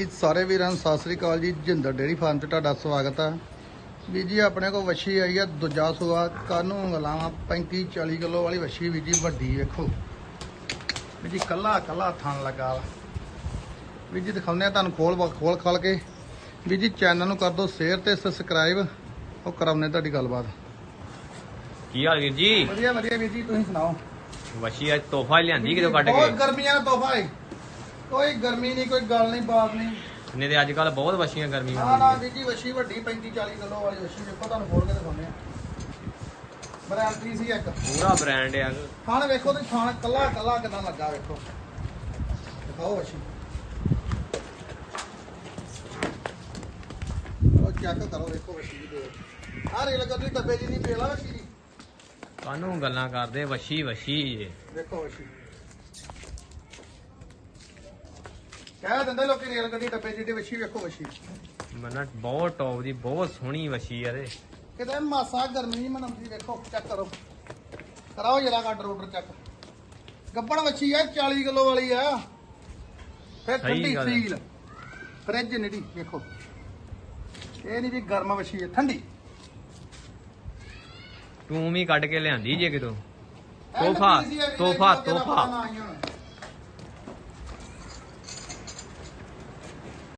ਹਾਂਜੀ ਸਾਰੇ ਵੀਰਾਂ ਨੂੰ ਸਤਿ ਸ੍ਰੀ ਅਕਾਲ ਜੀ। ਜਿੰਦਰ ਡੇਰੀ ਫਾਰਮ ਤੇ ਤੁਹਾਡਾ ਸਵਾਗਤ ਹੈ ਵੀ ਜੀ ਆਪਣੇ ਕੋਲ ਵੱਛੀ ਆਈ ਆ ਦੂਜਾ ਸੂਆ। ਕਾਨੂੰ ਗਲਾਵਾਂ 35 40 ਕਿਲੋ ਵਾਲੀ ਵੱਛੀ ਵੀ ਜੀ ਵੱਡੀ ਵੇਖੋ। ਵੀ ਜੀ ਕੱਲਾ ਕੱਲਾ ਥਣ ਲੱਗਾ ਵਾ। ਵੀ ਜੀ ਦਿਖਾਉਂਦੇ ਆ ਤੁਹਾਨੂੰ ਖੋਲ ਖੋਲ ਖਾਲ ਕੇ। ਵੀ ਜੀ ਚੈਨਲ ਨੂੰ ਕਰ ਦਿਓ ਸ਼ੇਅਰ ਤੇ ਸਬਸਕ੍ਰਾਈਬ। ਉਹ ਕਰਾਉਨੇ ਤੁਹਾਡੀ ਗੱਲਬਾਤ। ਕੀ ਹਾਲ ਵੀਰ ਜੀ? ਵਧੀਆ ਵਧੀਆ ਵੀਰ ਜੀ ਤੁਸੀਂ ਸੁਣਾਓ? ਵਸ਼ੀ ਅੱਜ ਤੋਹਫਾ ਲਿਆਂਦੀ ਕਿਦੋਂ ਕੱਢ ਬਹੁਤ ਕੇ ਗਰਮੀਆਂ ਦਾ ਤੋਹਫਾ ਹੈ ਕੋਈ ਗਰਮੀ ਨਹੀਂ ਕੋਈ ਗੱਲ ਨਹੀਂ ਬਾਤ ਨਹੀਂ। ਨੇ ਤੇ ਅੱਜ ਕੱਲ ਬਹੁਤ ਵਸ਼ੀਆਂ ਗਰਮੀਆਂ ਨਾ ਨਾ ਵੀਰ ਜੀ ਵੱਛੀ ਵੱਡੀ 35 40 ਕਿਲੋ ਵਾਲੀ ਵੱਛੀ ਦੇਖੋ ਤੁਹਾਨੂੰ ਖੋਲ ਕੇ ਦਿਖਾਉਂਦੇ ਆ ਬਰਾਂਤੀ ਸੀ ਇੱਕ? ਪੂਰਾ ਬ੍ਰਾਂਡ ਆ ਖਾਣ ਵੇਖੋ ਤੇ ਖਾਣ ਕੱਲਾ ਕੱਲਾ ਕਿਦਾਂ ਲੱਗਾ ਵੇਖੋ। ਦਿਖਾਓ ਵੱਛੀ। ਉਹ ਚੈੱਕ ਕਰੋ ਵੇਖੋ ਵੱਛੀ ਦੀ ਆ ਰੇਲ ਗੱਡੀ ਡੱਬੇ ਜੀ ਦੀ ਬੇਲ ਆ ਵੱਛੀ ਦੀ। ਕਾਨੂੰ ਗੱਲਾਂ ਕਰਦੇ ਵਸ਼ੀ ਵਸ਼ੀ ਵੇਖੋ ਵੱਛੀ ਕਹਿ ਦਿੰਦੇ ਲੋਕੀ ਰੇਲ ਗੱਡੀ ਡੱਬੇ ਜੀ ਦੀ ਵੱਛੀ ਵੇਖੋ ਵੱਛੀ। ਮਨਾ ਬਹੁਤ ਟੌਪ ਦੀ ਬਹੁਤ ਸੋਹਣੀ ਵਸ਼ੀ ਆ ਤੇ ਕਿਤੇ ਮਾਸਾ ਗਰਮੀ ਨਹੀਂ ਮਨਾਉਂਦੀ ਵੇਖੋ ਚੈੱਕ ਕਰੋ। ਕਰਾਓ ਜਰਾ ਕੱਟ ਰੋਡਰ ਚੈੱਕ ਗੱਬੜ ਵੱਛੀ ਆ 40 ਕਿਲੋ ਵਾਲੀ ਆ। ਫਿਰ ਸਹੀ ਠੰਡੀ ਗੱਲ ਹੈ। ਸੀਲ। ਫ੍ਰਿਜ ਨਿੜੀ ਵੇਖੋ। ਇਹ ਨਹੀਂ ਵੀ ਗਰਮ ਵੱਛੀ ਹੈ ਠੰਡੀ। ਤੂੰ ਵੀ ਕੱਢ ਕੇ ਲਿਆਂਦੀ ਜੇ ਇਹ ਤੋਹਫਾ, ਇਹ ਤੋਹਫਾ, ਤੋਹਫਾ।